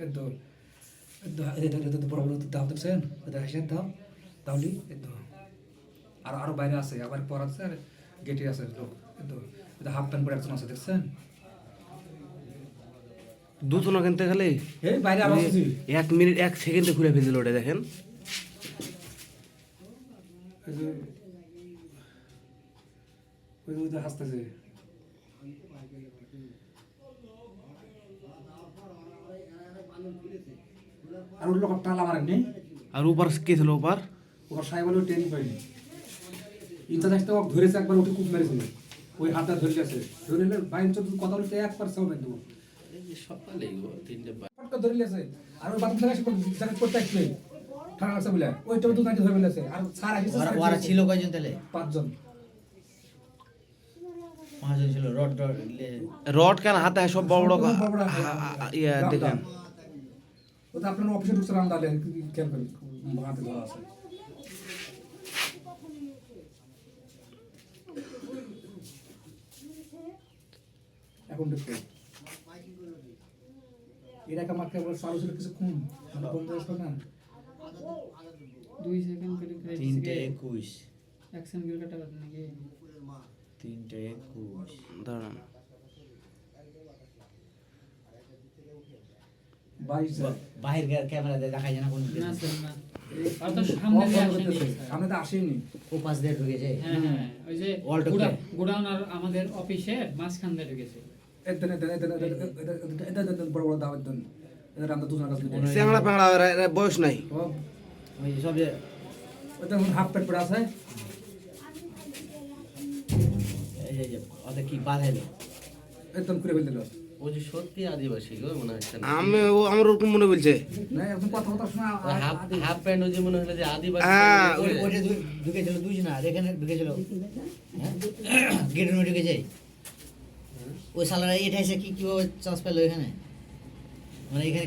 এই তো এই তো এই তো এই তো বড় বড় দাও দেখছেন এই তো তাহলে এই আর আরও বাইরে আছে আবার পর আছে আর গেটে আছে লোক তো হাফ প্যান্ট পরে একজন আছে দেখছেন দুটো না কিনতে গেলে এই বাইরে আরও এক মিনিট এক সেকেন্ডে ঘুরে ফেলছিল ওটা দেখেন। হাসতেছে। আর ওর লোক টালা মারেননি? আর ওপার কে ছিল ওপার ওর সাহেব পাইনি ওকে ধরেছে একবার কুপ মেরেছিল। ওই হাতটা ধরে গেছে। ধরে নিলে বাইন চোদ্দ কথা বলতে একবার সেও বেঁধে সকালে তিনটে ধরে গেছে আর ওই বাথরুম থেকে এসে করতে আসলে? ঠান্ডা লাগছে বলে। ওইটাও তো নাকি ধরে ফেলেছে। আর স্যার আসছে ওরা ছিল কয়জন তাহলে? পাঁচজন। পাঁচজন ছিল। রড রড রড কেন? হাতে সব বড় বড় ইয়া দেখেন। ও তো আপনার অফিসে ঢুকছে রাম দালে খেয়াল করেন? হাতে ধরা আছে এখন দেখতে এলাকা মাঠে আবার চালু ছিল কিছুক্ষণ। বন্ধ হয়েছিল না দুই সেকেন্ড করে করে তিনটে একুশ। অ্যাকশন গিল কাটা নাকি? তিনটে একুশ। দাঁড়ান। বাহির ক্যামেরা দেখা যায় না কোন না স্যার না হ্যাঁ হ্যাঁ ওই যে Wall ঢুকে। গোডা- গোডাউন আর আমাদের অফিসের মাঝখান দিয়ে ঢুকেছে। এদিন এদিন এদিন এদিন এদিন বড় বড় দাওয়াত দেন। এদের আমরা দুজন কাছে চ্যাংড়া প্যাংড়া এরা- এরা বয়স নাই। ওই সব যে ওদের হাফ প্যান্ট পরে আছে। এই যে- এই যে ওদের কি বাঁধাইলো একদম করে ফেলে দিল ও যে সত্যি আদিবাসী গো মনে হচ্ছে আমি ও আমার ওরকম মনে বলছে। না একদম কথা কথা শোনা হাফ হাফ প্যান্ট ওই যে মনে হলো যে আদিবাসী হ্যাঁ, ওই ওইটা দু- ঢুকেছিল আর এখানে ঢুকেছিল। হ্যাঁ? গেটের মধ্যে ঢুকেছে। ওই সালারা এটা এসে কি কীভাবে চান্স পেল এখানে? মানে এখানে